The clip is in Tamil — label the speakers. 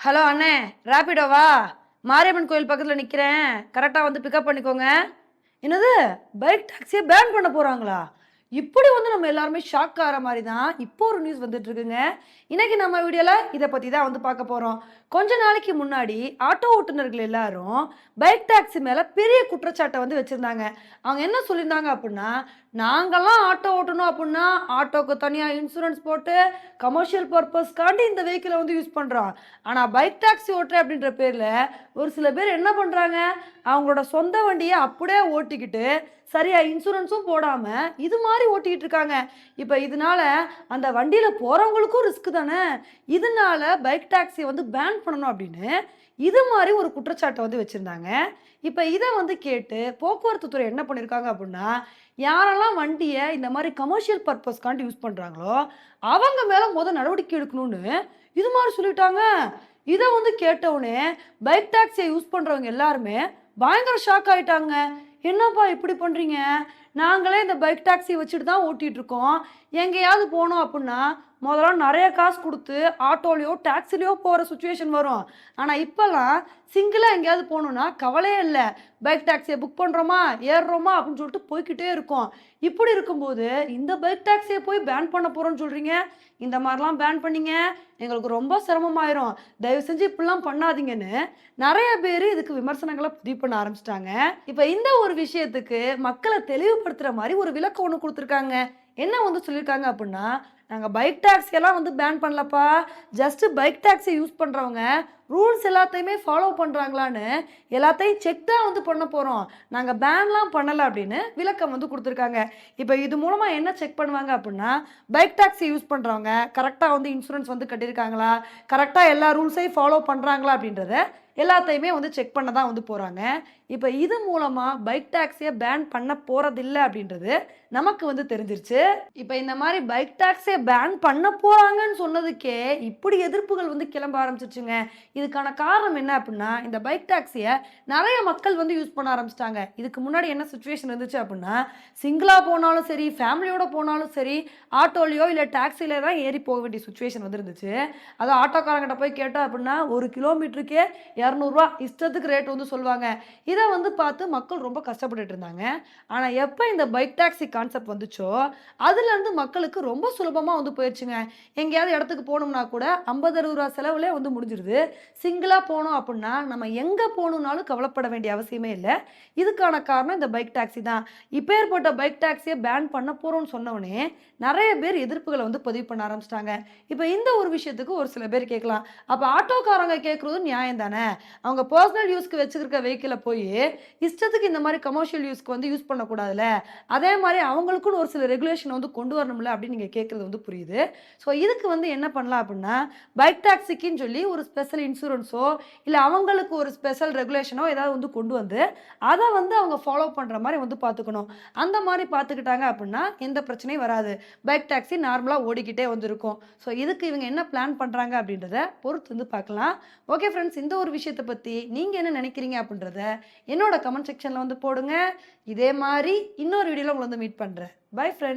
Speaker 1: ஹலோ அண்ணே ரேபிடோவா மாரியம்மன் கோயில் பக்கத்தில் நிற்கிறேன் கரெக்டாக வந்து பிக்கப் பண்ணிக்கோங்க. என்னது? பைக் டாக்ஸியை பேன் பண்ண போகிறாங்களா இப்படி வந்து நம்ம எல்லாருமே ஷாக் ஆகிற மாதிரி தான் இப்போ ஒரு நியூஸ் வந்துட்டு இருக்குங்க இன்னைக்கு நம்ம வீடியோவில் இதை பற்றி தான் வந்து பார்க்க போகிறோம் கொஞ்ச நாளைக்கு முன்னாடி ஆட்டோ ஓட்டுநர்கள் எல்லாரும் பைக் டாக்ஸி மேலே பெரிய குற்றச்சாட்டை வந்து வச்சுருந்தாங்க. அவங்க என்ன சொல்லியிருந்தாங்க அப்படின்னா நாங்கள்லாம் ஆட்டோ ஓட்டணும் அப்படின்னா ஆட்டோக்கு தனியாக இன்சூரன்ஸ் போட்டு கமர்ஷியல் பர்பஸ்க்காண்டி இந்த வெஹிக்கிளை வந்து யூஸ் பண்ணுறோம் ஆனால் பைக் டாக்ஸி ஓட்டுறேன் அப்படின்ற பேரில் ஒரு சில பேர் என்ன பண்ணுறாங்க அவங்களோட சொந்த வண்டியை அப்படியே ஓட்டிக்கிட்டு சரியா இன்சூரன்ஸும் போடாமல் இது மாதிரி ஓட்டிக்கிட்டு இருக்காங்க. இப்போ இதனால அந்த வண்டியில் போகிறவங்களுக்கும் ரிஸ்க் தானே? இதனால பைக் டாக்ஸியை வந்து பேன் பண்ணணும் அப்படின்னு இது மாதிரி ஒரு குற்றச்சாட்டை வந்து வச்சுருந்தாங்க. இப்போ இதை வந்து கேட்டு போக்குவரத்து துறை என்ன பண்ணியிருக்காங்க அப்படின்னா யாரெல்லாம் வண்டியை இந்த மாதிரி கமர்ஷியல் பர்பஸ்க்காண்டி யூஸ் பண்ணுறாங்களோ அவங்க மேலே முதல் நடவடிக்கை எடுக்கணும்னு இது மாதிரி சொல்லிட்டாங்க. இதை வந்து கேட்டவுடனே பைக் டாக்ஸியை யூஸ் பண்ணுறவங்க எல்லாருமே பயங்கர ஷாக் ஆகிட்டாங்க என்னப்பா இப்படி பண்ணுறீங்க நாங்களே இந்த பைக் டாக்ஸி வச்சுட்டு தான் ஓட்டிகிட்டு இருக்கோம் எங்கேயாவது போனோம் அப்படின்னா முதல்ல நிறைய காசு கொடுத்து ஆட்டோலையோ டாக்ஸிலையோ போகிற சுச்சுவேஷன் வரும். ஆனால் இப்போல்லாம் சிங்கிளாக எங்கேயாவது போகணுன்னா கவலையே இல்லை. பைக் டாக்ஸியை புக் பண்ணுறோமா ஏறுறோமா அப்படின்னு சொல்லிட்டு போய்க்கிட்டே இருக்கோம். இப்படி இருக்கும்போது இந்த பைக் டாக்ஸியை போய் பேன் பண்ண போகிறோன்னு சொல்கிறீங்க இந்த மாதிரிலாம் பேன் பண்ணிங்க? எங்களுக்கு ரொம்ப சிரமமாயிரும். தயவு செஞ்சு இப்படிலாம் பண்ணாதீங்கன்னு நிறைய பேர் இதுக்கு விமர்சனங்களை பதிவு பண்ண ஆரம்பிச்சிட்டாங்க. இப்போ இந்த ஒரு விஷயத்துக்கு மக்களை தெளிவு தெளிவுபடுத்துகிற மாதிரி ஒரு விளக்கம் ஒன்று கொடுத்துருக்காங்க. என்ன வந்து சொல்லியிருக்காங்க அப்படின்னா நாங்கள் பைக் டாக்ஸியெல்லாம் வந்து பேன் பண்ணலப்பா. ஜஸ்ட்டு பைக் டாக்ஸி யூஸ் பண்ணுறவங்க ரூல்ஸ் எல்லாத்தையுமே ஃபாலோ பண்ணுறாங்களான்னு எல்லாத்தையும் செக் தான் வந்து பண்ண போகிறோம் நாங்கள் பேன்லாம் பண்ணலை அப்படின்னு விளக்கம் வந்து கொடுத்துருக்காங்க. இப்போ இது மூலமாக என்ன செக் பண்ணுவாங்க அப்படின்னா பைக் டாக்ஸி யூஸ் பண்ணுறவங்க கரெக்டாக வந்து இன்சூரன்ஸ் வந்து கட்டியிருக்காங்களா கரெக்டாக எல்லா ரூல்ஸையும் ஃபாலோ பண்ணுறாங்களா அப்படின்றத எல்லாத்தையுமே வந்து செக் பண்ண தான் வந்து போகிறாங்க இப்போ இது மூலமாக பைக் டாக்ஸியை பேன் பண்ண போகிறதில்ல அப்படின்றது நமக்கு வந்து தெரிஞ்சிருச்சு. இப்போ இந்த மாதிரி பைக் டாக்ஸியை பேன் பண்ண போகிறாங்கன்னு சொன்னதுக்கே இப்படி எதிர்ப்புகள் வந்து கிளம்ப ஆரம்பிச்சிருச்சுங்க. இதுக்கான காரணம் என்ன அப்படின்னா இந்த பைக் டாக்ஸியை நிறைய மக்கள் வந்து யூஸ் பண்ண ஆரம்பிச்சிட்டாங்க. இதுக்கு முன்னாடி என்ன சுச்சுவேஷன் இருந்துச்சு அப்படின்னா சிங்கிளாக போனாலும் சரி ஃபேமிலியோட போனாலும் சரி ஆட்டோலையோ இல்லை டாக்ஸிலே தான் ஏறி போக வேண்டிய சுச்சுவேஷன் வந்து இருந்துச்சு அது ஆட்டோக்காரங்கிட்ட போய் கேட்டோம் அப்படின்னா ஒரு கிலோமீட்டருக்கே இரநூறுவா இஷ்டத்துக்கு ரேட் வந்து சொல்லுவாங்க. இதை வந்து பார்த்து மக்கள் ரொம்ப கஷ்டப்பட்டுட்டு இருந்தாங்க. ஆனால் எப்போ இந்த பைக் டாக்ஸி கான்செப்ட் வந்துச்சோ அதுலேருந்து மக்களுக்கு ரொம்ப சுலபமாக வந்து போயிடுச்சுங்க எங்கேயாவது இடத்துக்கு போகணும்னா கூட ஐம்பது அறுபது ரூபா செலவுலே வந்து முடிஞ்சிருது. சிங்கிளாக போனோம் அப்படின்னா நம்ம எங்கே போகணுன்னாலும் கவலைப்பட வேண்டிய அவசியமே இல்லை. இதுக்கான காரணம் இந்த பைக் டாக்ஸி தான். இப்போ ஏற்பட்ட பைக் டாக்ஸியை பேன் பண்ண போகிறோம்னு சொன்னோடனே நிறைய பேர் எதிர்ப்புகளை வந்து பதிவு பண்ண ஆரம்பிச்சிட்டாங்க. இப்போ இந்த ஒரு விஷயத்துக்கு ஒரு சில பேர் கேட்கலாம். அப்போ ஆட்டோக்காரங்க கேட்குறதும் நியாயம் தானே? அவங்க பர்சனல் யூஸ்க்கு வச்சுருக்க வெஹிக்கிளை போய் இஷ்டத்துக்கு இந்த மாதிரி கமர்ஷியல் யூஸ்க்கு வந்து யூஸ் பண்ணக்கூடாதுல்ல? அதே மாதிரி அவங்களுக்குன்னு ஒரு சில ரெகுலேஷன் வந்து கொண்டு வரணும்ல அப்படின்னு நீங்கள் கேட்குறது வந்து புரியுது. ஸோ இதுக்கு வந்து என்ன பண்ணலாம் அப்படின்னா பைக் டாக்ஸிக்குன்னு சொல்லி ஒரு ஸ்பெஷல் இன்சூரன்ஸோ இல்லை அவங்களுக்கு ஒரு ஸ்பெஷல் ரெகுலேஷனோ ஏதாவது வந்து கொண்டு வந்து அதை வந்து அவங்க ஃபாலோ பண்ணுற மாதிரி வந்து பார்த்துக்கணும். அந்த மாதிரி பார்த்துக்கிட்டாங்க அப்படின்னா எந்த பிரச்சனையும் வராது. பைக் டாக்ஸி நார்மலாக ஓடிக்கிட்டே வந்துருக்கும். ஸோ இதுக்கு இவங்க என்ன பிளான் பண்ணுறாங்க அப்படின்றத பொறுத்து வந்து பார்க்கலாம். ஓகே ஃப்ரெண்ட்ஸ் இந்த ஒரு விஷயத்தை பற்றி நீங்கள் என்ன நினைக்கிறீங்க அப்படின்றத என்னோட கமெண்ட் செக்ஷனில் வந்து போடுங்க. இதே மாதிரி இன்னொரு வீடியோவில் உங்களை வந்து மீட் பண்ணுறேன் பை ஃப்ரெண்ட்ஸ்